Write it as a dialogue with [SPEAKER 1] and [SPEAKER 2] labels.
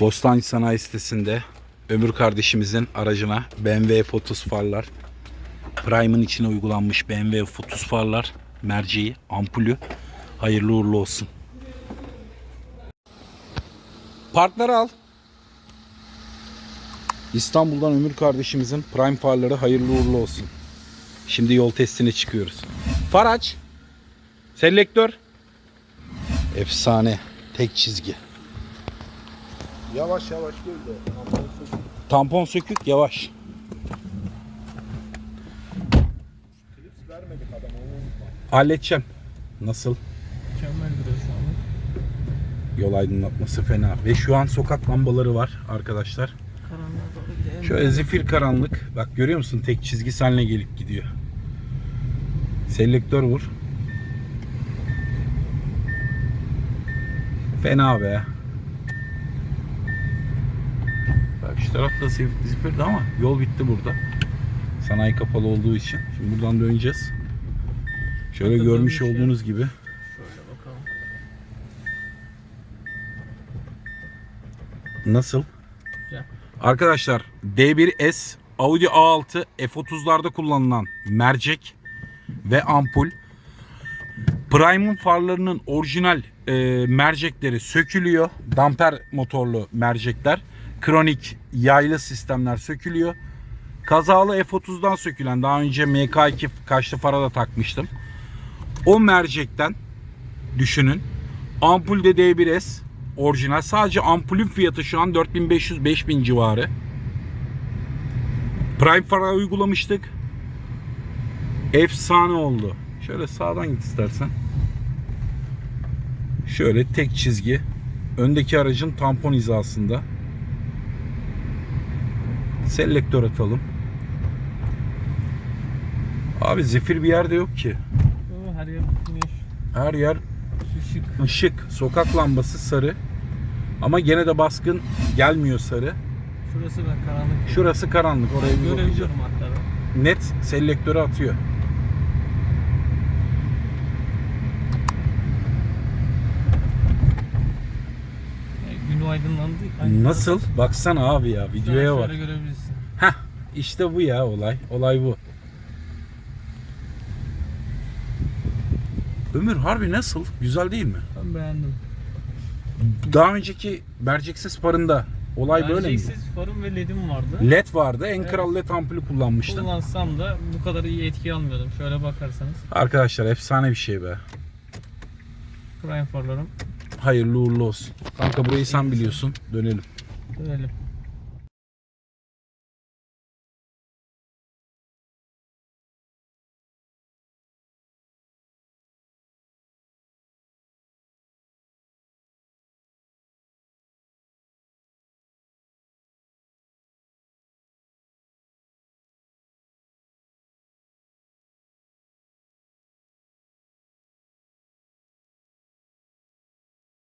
[SPEAKER 1] Bostancı Sanayi sitesinde Ömür kardeşimizin aracına BMW Fotus farlar, Prime'ın içine uygulanmış BMW Fotus farlar, merceği, ampulü hayırlı uğurlu olsun. Partları al. İstanbul'dan Ömür kardeşimizin Prime farları hayırlı uğurlu olsun. Şimdi yol testine çıkıyoruz. Far aç. Selektör. Efsane. Tek çizgi.
[SPEAKER 2] Yavaş yavaş gel de. Aman çok
[SPEAKER 1] Tampon sökük yavaş.
[SPEAKER 2] klips vermedik adama onu unutma.
[SPEAKER 1] Halledeceğim. Nasıl?
[SPEAKER 3] Mükemmel şu anda.
[SPEAKER 1] Yol aydınlatması fena. Ve şu an sokak lambaları var arkadaşlar. Şöyle zifir karanlık. Bak görüyor musun? Tek çizgi seninle gelip gidiyor. Selektör vur. Fena be. Bak şu tarafta zif- zifirdi ama yol bitti burada. Sanayi kapalı olduğu için. Şimdi buradan döneceğiz. Şöyle görmüş
[SPEAKER 3] dönmüş ya.
[SPEAKER 1] olduğunuz gibi.
[SPEAKER 3] Şöyle bakalım.
[SPEAKER 1] Nasıl?
[SPEAKER 3] Güzel.
[SPEAKER 1] Arkadaşlar D1S Audi A6 F30'larda kullanılan mercek ve ampul Prime'ın farlarının orijinal e, mercekleri sökülüyor. Damper motorlu mercekler. Kronik yaylı sistemler sökülüyor. Kazalı F30'dan sökülen daha önce MK2 kaçlı fara da takmıştım. O mercekten düşünün. Ampul de D1S orijinal. Sadece ampulün fiyatı şu an 4500-5000 civarı. Prime fara uygulamıştık. Efsane oldu. Şöyle sağdan git istersen. Şöyle tek çizgi. Öndeki aracın tampon hizasında. Selektör atalım. Abi zifir bir yerde yok ki.
[SPEAKER 3] Her yer güneş,
[SPEAKER 1] Her yer
[SPEAKER 3] ışık.
[SPEAKER 1] ışık, sokak lambası sarı. Ama gene de baskın gelmiyor sarı.
[SPEAKER 3] Şurası da karanlık.
[SPEAKER 1] Şurası karanlık. Oraya bir bakacağım.
[SPEAKER 3] Hatta. ben.
[SPEAKER 1] Net selektörü atıyor.
[SPEAKER 3] Aydınlandı. Aynı
[SPEAKER 1] Nasıl? Baksana abi ya videoya bak.
[SPEAKER 3] Görebilirsin.
[SPEAKER 1] Heh işte bu ya olay. Olay bu. Ömür harbi nasıl? Güzel değil mi?
[SPEAKER 3] Ben beğendim.
[SPEAKER 1] Daha önceki merceksiz farında olay böyle miydi?
[SPEAKER 3] Merceksiz farım ve ledim vardı.
[SPEAKER 1] LED vardı. En
[SPEAKER 3] Evet.
[SPEAKER 1] kral LED ampulü kullanmıştın.
[SPEAKER 3] Kullansam da bu kadar iyi etki almıyordum. Şöyle bakarsanız.
[SPEAKER 1] Arkadaşlar efsane bir şey be.
[SPEAKER 3] Prime farlarım.
[SPEAKER 1] Hayırlı uğurlu olsun. Kanka burayı sen biliyorsun. Dönelim.
[SPEAKER 3] Dönelim.